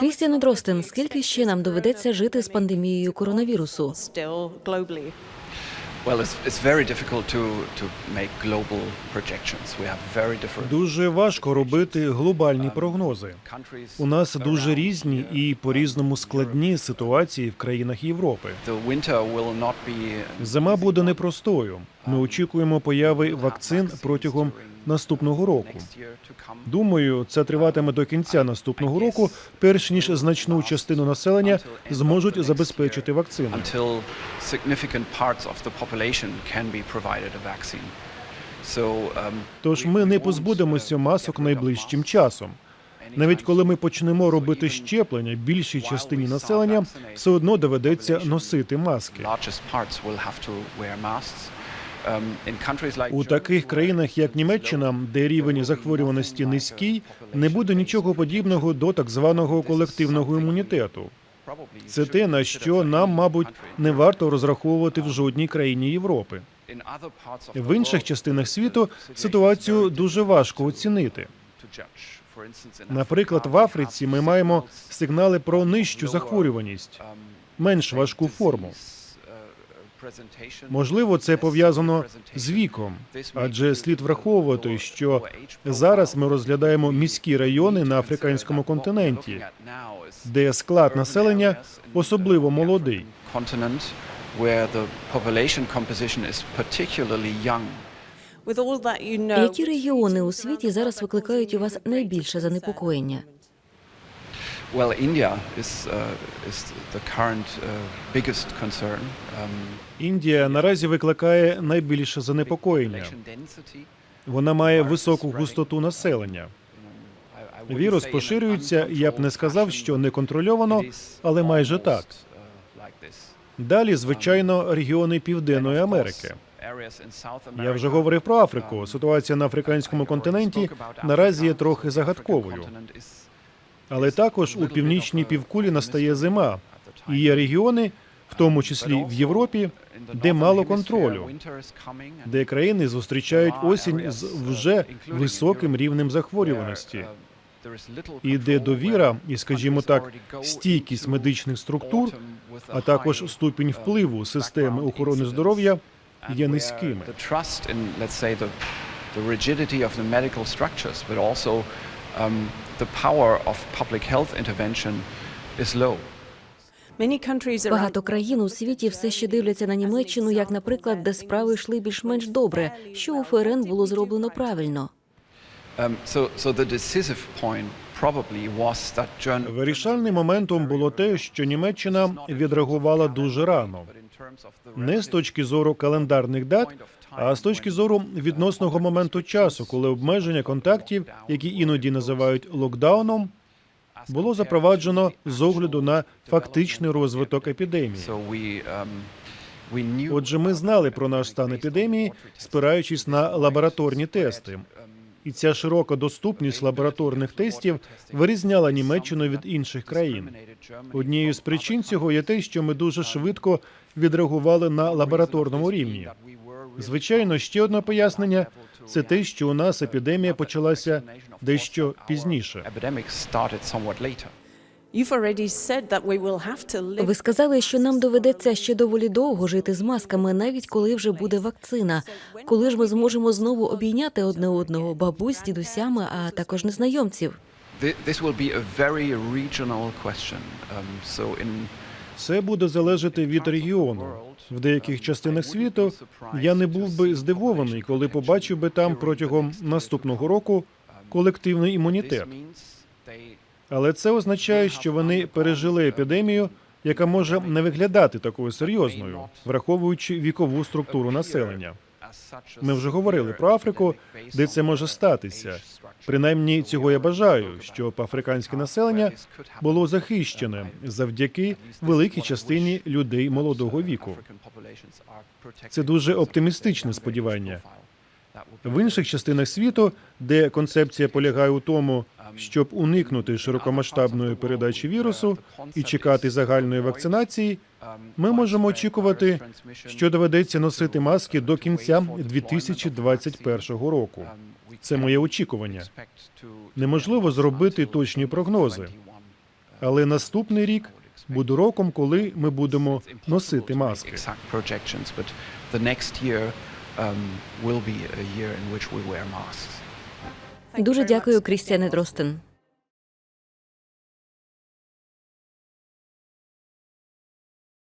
Крістіан Дростен, скільки ще нам доведеться жити з пандемією коронавірусу? Дуже важко робити глобальні прогнози. countries. У нас дуже різні і по-різному складні ситуації в країнах Європи. Зима буде непростою. Ми очікуємо появи вакцин протягом наступного року. Думаю, це триватиме до кінця наступного року, перш ніж значну частину населення зможуть забезпечити вакцину. um, Тож ми не позбудемося масок найближчим часом. Навіть коли ми почнемо робити щеплення більшій частині населення, все одно доведеться носити маски. Like У таких країнах, як Німеччина, де рівень захворюваності низький, не буде нічого подібного до так званого колективного імунітету. Це те, на що нам, мабуть, не варто розраховувати в жодній країні Європи. В інших частинах світу ситуацію дуже важко оцінити. Наприклад, в Африці ми маємо сигнали про нижчу захворюваність, um, менш важку форму. Uh, Можливо, це пов'язано з віком, адже слід враховувати, що зараз ми розглядаємо міські райони на африканському континенті, де склад населення особливо молодий. Які регіони у світі зараз викликають у вас найбільше занепокоєння? Well, India is, uh, is the current uh, biggest concern. Um, Індія наразі викликає найбільше занепокоєння. Вона має високу густоту населення. Вірус поширюється, я б не сказав, що неконтрольовано, але майже так. Далі, звичайно, регіони Південної Америки. Я вже говорив про Африку. Ситуація на африканському континенті наразі є трохи загадковою. Але також у північній півкулі настає зима, і є регіони, в тому числі в Європі, де мало контролю, де країни зустрічають осінь з вже високим рівнем захворюваності, і де довіра і, скажімо так, стійкість медичних структур, а також ступінь впливу системи охорони здоров'я є низькими. Um, the power of public health intervention is low. many countries around Багато країн у світі все ще дивляться на Німеччину, як, наприклад, де справи йшли більш-менш добре, що у ФРН було зроблено правильно. Um. Вирішальним моментом було те, що Німеччина відреагувала дуже рано, не з точки зору календарних дат, а з точки зору відносного моменту часу, коли обмеження контактів, які іноді називають локдауном, було запроваджено з огляду на фактичний розвиток епідемії. Um, Отже, ми знали про наш стан епідемії, спираючись на лабораторні тести. І ця широка доступність лабораторних тестів вирізняла Німеччину від інших країн. Однією з причин цього є те, що ми дуже швидко відреагували на лабораторному рівні. Звичайно, ще одне пояснення це те, що у нас епідемія почалася дещо пізніше. Ви сказали, що нам доведеться ще доволі довго жити з масками, навіть коли вже буде вакцина. Коли ж ми зможемо знову обійняти одне одного, бабусь, дідусями, а також незнайомців. Thi- This will be a very regional question. Um, so in Це буде залежати від регіону. В деяких частинах світу я не був би здивований, коли побачив би там протягом наступного року колективний імунітет. Але це означає, що вони пережили епідемію, яка може не виглядати такою серйозною, враховуючи вікову структуру населення. Ми вже говорили про Африку, де це може статися. Принаймні цього я бажаю, щоб африканське населення було захищене завдяки великій частині людей молодого віку. Це дуже оптимістичне сподівання. В інших частинах світу, де концепція полягає у тому, щоб уникнути широкомасштабної передачі вірусу і чекати загальної вакцинації, ми можемо очікувати, що доведеться носити маски до кінця 2021 року. Це моє очікування. Неможливо зробити точні прогнози. Але наступний рік буде роком, коли ми будемо носити маски. Um, Дуже дякую. Крістіане Дростен.